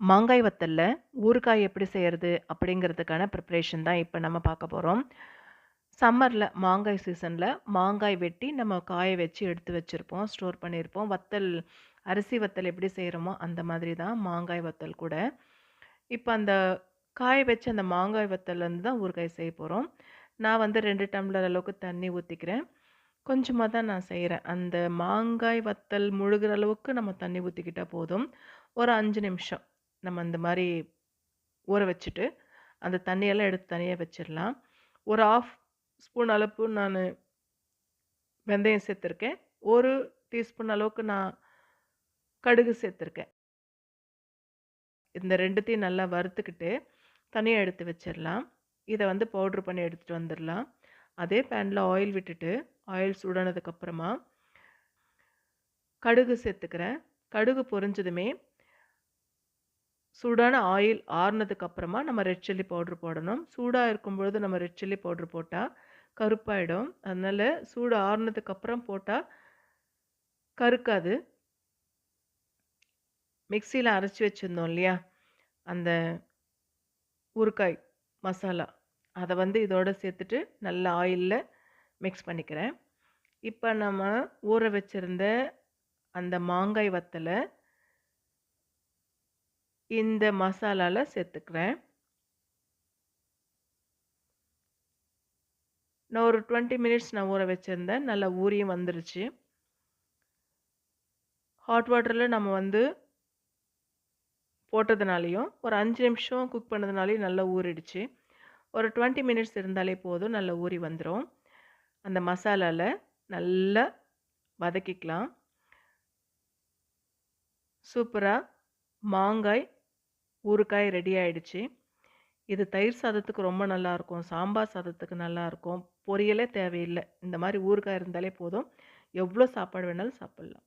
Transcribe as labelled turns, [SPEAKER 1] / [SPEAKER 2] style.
[SPEAKER 1] மாங்காய் வத்தலில் ஊறுகாய் எப்படி செய்கிறது அப்படிங்கிறதுக்கான ப்ரிப்ரேஷன் தான் இப்போ நம்ம பார்க்க போகிறோம் சம்மரில் மாங்காய் சீசனில் மாங்காய் வெட்டி நம்ம காய வச்சு எடுத்து வச்சுருப்போம் ஸ்டோர் பண்ணியிருப்போம் வத்தல் அரிசி வத்தல் எப்படி செய்கிறோமோ அந்த மாதிரி தான் மாங்காய் வத்தல் கூட. இப்போ அந்த காய வச்சு அந்த மாங்காய் வத்தல்லேருந்து தான் ஊறுகாய் செய்ய போகிறோம் நான் வந்து ரெண்டு டம்ளர் அளவுக்கு தண்ணி ஊற்றிக்கிறேன் கொஞ்சமாக தான் நான் செய்கிறேன் அந்த மாங்காய் வத்தல் முழுகிற அளவுக்கு நம்ம தண்ணி ஊற்றிக்கிட்டால் போதும். ஒரு அஞ்சு நிமிஷம். நம்ம அந்த மாதிரி ஊற வச்சுட்டு அந்த தண்ணியெல்லாம் எடுத்து தனியாக வச்சிடலாம். ஒரு ஆஃப் ஸ்பூன் அளவு நான் வெந்தயம் சேர்த்துருக்கேன். ஒரு டீஸ்பூன் அளவுக்கு நான் கடுகு சேர்த்துருக்கேன். இந்த ரெண்டுத்தையும் நல்லா வறுத்துக்கிட்டு தனியாக எடுத்து வச்சிடலாம். இதை வந்து பவுட்ரு பண்ணி எடுத்துகிட்டு வந்துடலாம். அதே பேனில் ஆயில் விட்டுட்டு ஆயில் சூடானதுக்கப்புறமா கடுகு சேர்த்துக்கிறேன். கடுகு பொரிஞ்சதுமே சூடான ஆயில் ஆறுனதுக்கு அப்புறமா நம்ம ரெட் சில்லி பவுட்ரு போடணும். சூடாக இருக்கும் பொழுது நம்ம ரெட் சில்லி பவுட்ரு போட்டால் கருப்பாயிடும். அதனால் சூடு ஆறுனதுக்கு அப்புறம் போட்டால் கருக்காது. மிக்சியில் அரைச்சி வச்சுருந்தோம் இல்லையா? அந்த ஊறுகாய் மசாலா. அதை வந்து இதோடு சேர்த்துட்டு நல்ல ஆயிலில் மிக்ஸ் பண்ணிக்கிறேன். இப்போ நம்ம ஊற வச்சுருந்த அந்த மாங்காய் வத்தலை இந்த மசாலாவில் சேர்த்துக்கிறேன் நான் ஒரு டுவெண்ட்டி மினிட்ஸ் நான் ஊற வச்சுருந்தேன். நல்லா ஊறியும் வந்துருச்சு. ஹாட் வாட்டரில் நம்ம வந்து போட்டதுனாலையும் ஒரு அஞ்சு நிமிஷம் குக் பண்ணதுனாலையும் நல்லா ஊறிடுச்சு. ஒரு டுவெண்ட்டி மினிட்ஸ் இருந்தாலே போதும் நல்லா ஊறி வந்துடும் அந்த மசாலாவில் நல்லா வதக்கிக்கலாம். சூப்பராக மாங்காய் ஊறுகாய் ரெடி ஆயிடுச்சு. இது தயிர் சாதத்துக்கு ரொம்ப நல்லாயிருக்கும் சாம்பார் சாதத்துக்கு நல்லாயிருக்கும் பொரியலே தேவையில்லை. இந்த மாதிரி ஊறுகாய் இருந்தாலே போதும். எவ்வளோ சாப்பாடு வேணாலும் சாப்பிட்லாம்.